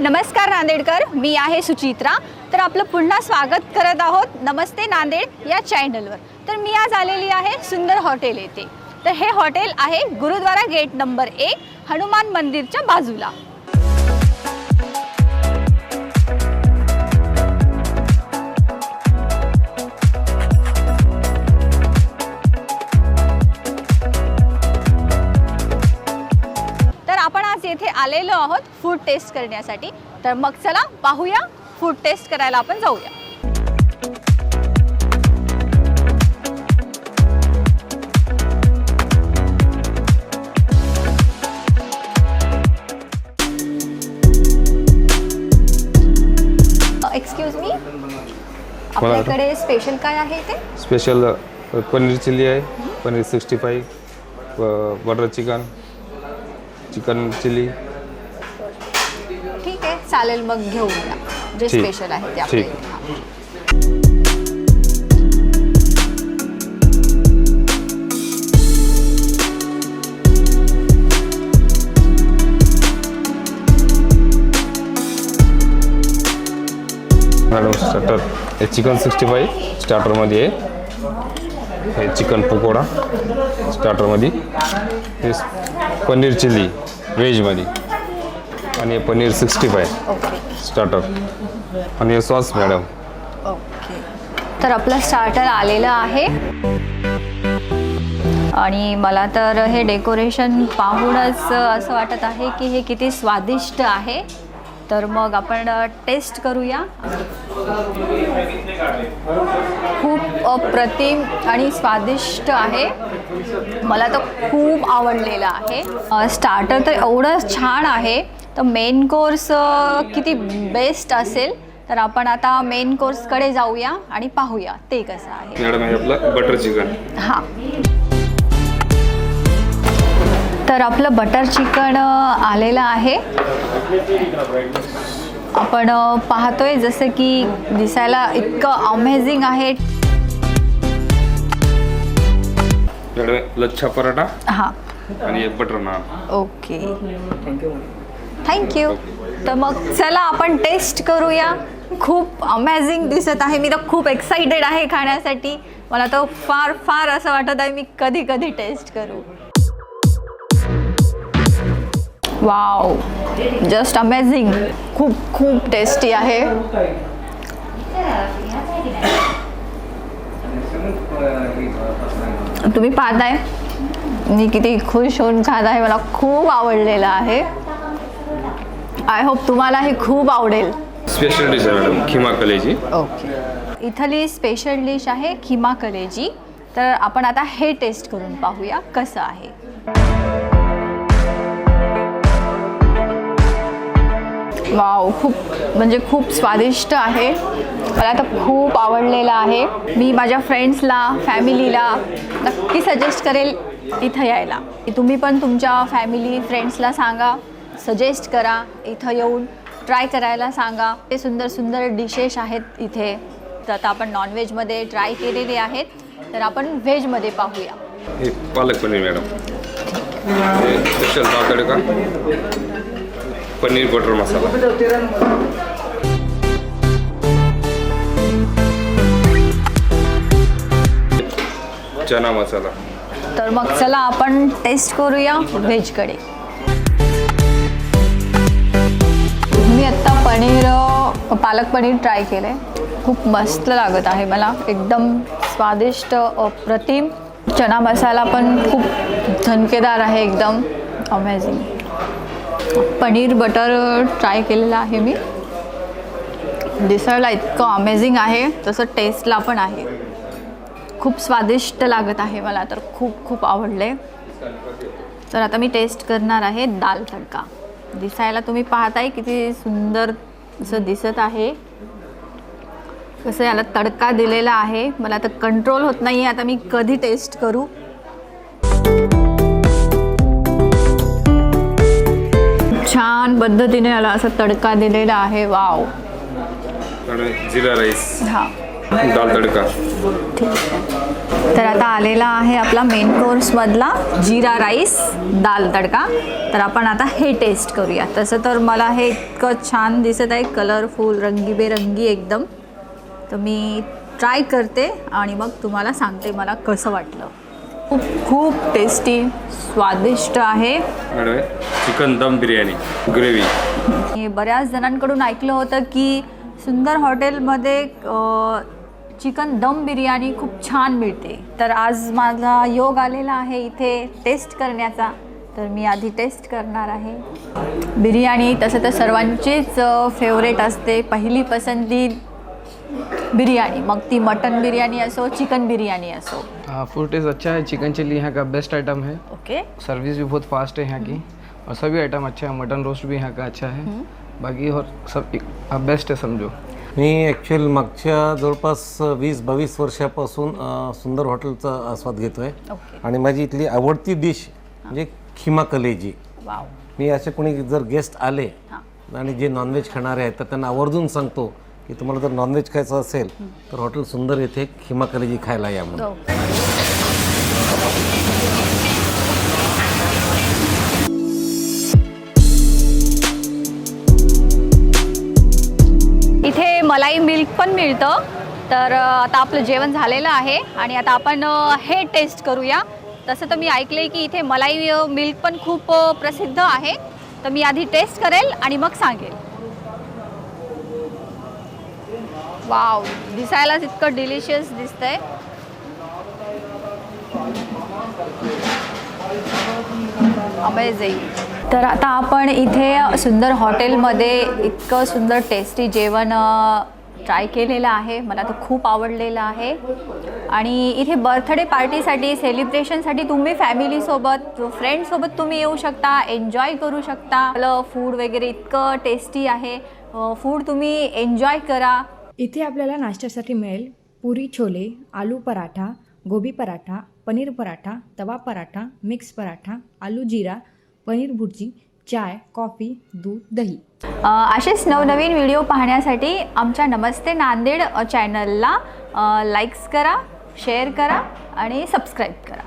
नमस्कार नांदेडकर मी आहे सुचित्रा. तर आपलं पुन्हा स्वागत करत आहोत नमस्ते नांदेड या चॅनलवर. तर मी आज आलेली आहे सुंदर हॉटेल येथे. तर हे हॉटेल आहे गुरुद्वारा गेट नंबर एक हनुमान मंदिरच्या बाजूला. येथे आलेलो आहोत फूड टेस्ट करण्यासाठी. तर मग चला पाहूया फूड टेस्ट करायला आपण जाऊया. एक्सक्यूज मी आपल्याकडे स्पेशल काय आहे ते स्पेशल पनीर चिल्ली आहे paneer sixty five butter chicken chicken chilli ठीक आहे चालेल मग घेऊया जे ठीक. स्पेशल आहे ते ठीक. आपल्याकडे हा. मॅडम स्टार्टर हे चिकन सिक्स्टी फाईव्ह स्टार्टरमध्ये आहे हे चिकन पकोडा स्टार्टरमध्ये हे पनीर चिल्ली व्हेजमध्ये. आणि हे पनीर सिक्स्टी ओके. स्टार्टर आणि हे सॉस मॅडम. ओके. तर आपलं स्टार्टर आलेलं आहे. आणि मला तर हे डेकोरेशन पाहूनच असं वाटत आहे की हे किती स्वादिष्ट आहे. तर मग आपण टेस्ट करूया. खूप अप्रतिम आणि स्वादिष्ट आहे. मला तर खूप आवडलेलं आहे. स्टार्टर तर एवढं छान आहे. तर मेन कोर्स किती बेस्ट असेल तर आपण आता मेन कोर्सकडे जाऊया आणि पाहूया ते कसं आहे. मॅडम हे आपलं बटर चिकन हां. तर आपलं बटर चिकन आलेलं आहे. आपण पाहतोय जसं की दिसायला इतकं अमेझिंग आहे. लच्छा पराठा हां. आणि एक बटर नान ओके. थँक्यू तर मग चला आपण टेस्ट करूया. खूप अमेझिंग दिसत आहे. मी तर खूप एक्साइटेड आहे खाण्यासाठी. मला तर फार फार असं वाटत आहे मी कधी कधी टेस्ट करू. वाव जस्ट अमेझिंग खूप खूप टेस्टी आहे. तुम्ही पाहताय. मी किती खुश होऊन खात आहे मला खूप आवडलेलं आहे. आय होप तुम्हाला हे खूप आवडेल. स्पेशल डिश आहे मॅडम खिमा कलेजी. ओके इथली स्पेशल डिश आहे खिमा कलेजी. तर आपण आता हे टेस्ट करून पाहूया कसं आहे. वाव खूप म्हणजे खूप स्वादिष्ट आहे. मला तर खूप आवडलेलं आहे. मी माझ्या फ्रेंड्सला फॅमिलीला नक्की सजेस्ट करेल इथं यायला. तुम्ही पण तुमच्या फॅमिली फ्रेंड्सला सांगा. सजेस्ट करा. इथं येऊन ट्राय करायला सांगा. ते सुंदर सुंदर डिशेस आहेत इथे. तर आता आपण नॉनव्हेजमध्ये ट्राय केलेले आहेत. तर आपण व्हेजमध्ये पाहूया. हे palak paneer madam. Special dal paneer butter masala. Chana masala. तर मग चला आपण टेस्ट करूया व्हेज कढी मी आत्ता पनीर पालक पनीर ट्राय केलं आहे खूप मस्त लागत आहे मला. एकदम स्वादिष्ट अप्रतिम. चना मसाला पण खूप झणकेदार आहे एकदम. अमेझिंग पनीर बटर ट्राय केलेलं आहे मी. दिसायला इतकं अमेझिंग आहे तसं टेस्टला पण आहे. खूप स्वादिष्ट लागत आहे मला तर खूप खूप आवडले तर आता मी टेस्ट करणार आहे दाल तडका. दिसायला तुम्ही पाहताय किती सुंदर असं दिसत आहे. कसं याला तडका दिलेला आहे मला तर कंट्रोल होत नाही आता मी कधी टेस्ट करू? पद्धतीने याला असं तडका दिलेला आहे. वाव. जिरा राईस. हां. दाल तडका. तर आता आलेला आहे आपला मेन कोर्समधला जिरा राईस दाल तडका. तर आपण आता हे टेस्ट करूया. तसं तर मला हे इतकं छान दिसत आहे. कलरफुल रंगीबेरंगी एकदम. तर मी ट्राय करते आणि मग तुम्हाला सांगते मला कसं वाटलं. खूप खूप टेस्टी स्वादिष्ट आहे. चिकन दम बिर्याणी ग्रेव्ही. मी बऱ्याच जणांकडून ऐकलं होतं की सुंदर हॉटेलमध्ये चिकन दम बिर्याणी खूप छान मिळते. तर आज माझा योग आलेला आहे इथे टेस्ट करण्याचा. तर मी आधी टेस्ट करणार आहे. बिर्याणी तसं तर सर्वांचीच फेवरेट असते. पहिली पसंती बिर्याणी मग ती मटन बिर्याणी असो चिकन बिर्याणी असो. हाँ फूड टेस्ट अच्छा है चिकन चिल्ली यहाँ का बेस्ट आइटम है. ओके सर्विस भी बहुत फास्ट है यहाँ की. और सभी आइटम अच्छे हैं मटन रोस्ट भी यहाँ का अच्छा है. बाकी और सब बेस्ट है समझो. मी ॲक्च्युअल मागच्या जवळपास वीस बावीस वर्षापासून अ, सुंदर हॉटेलचा आस्वाद घेतो आहे ओके आणि माझी इथली आवडती डिश म्हणजे खिमा कलेजी. वाव मी असे कोणी जर गेस्ट आले हां. आणि जे नॉनव्हेज खाणारे आहेत तर त्यांना आवर्जून सांगतो की तुम्हाला जर नॉनव्हेज खायचं असेल तर हॉटेल सुंदर येथे खिमा कलेजी खायला या म्हणून. हो. इथे मलाई मिल्क पण मिळतं. तर आता आपलं जेवण झालेलं आहे आणि आता आपण हे टेस्ट करूया. तसं तर मी ऐकलं आहे की इथे मलाई मिल्क पण खूप प्रसिद्ध आहे. तर मी आधी टेस्ट करेल आणि मग सांगेल. वाव दिसायलाच इतकं डिलिशियस दिसतंय. अमेझिंग तर आता आपण इथे सुंदर हॉटेलमध्ये इतकं सुंदर टेस्टी जेवण ट्राय केलेलं आहे. मला तर खूप आवडलेलं आहे. आणि इथे बर्थडे पार्टीसाठी सेलिब्रेशनसाठी तुम्ही फॅमिलीसोबत फ्रेंडसोबत तुम्ही येऊ शकता एन्जॉय करू शकता. आपलं फूड वगैरे इतकं टेस्टी आहे. फूड तुम्ही एन्जॉय करा. इथे आपल्याला नाश्त्यासाठी मिळेल पुरी छोले आलू पराठा गोबी पराठा पनीर पराठा तवा पराठा मिक्स पराठा आलू जिरा पनीर भुर्जी चाय कॉफी दूध दही. असेच नवनवीन व्हिडिओ पाहण्यासाठी आमच्या नमस्ते नांदेड चॅनलला लाईक्स करा शेअर करा आणि सबस्क्राईब करा.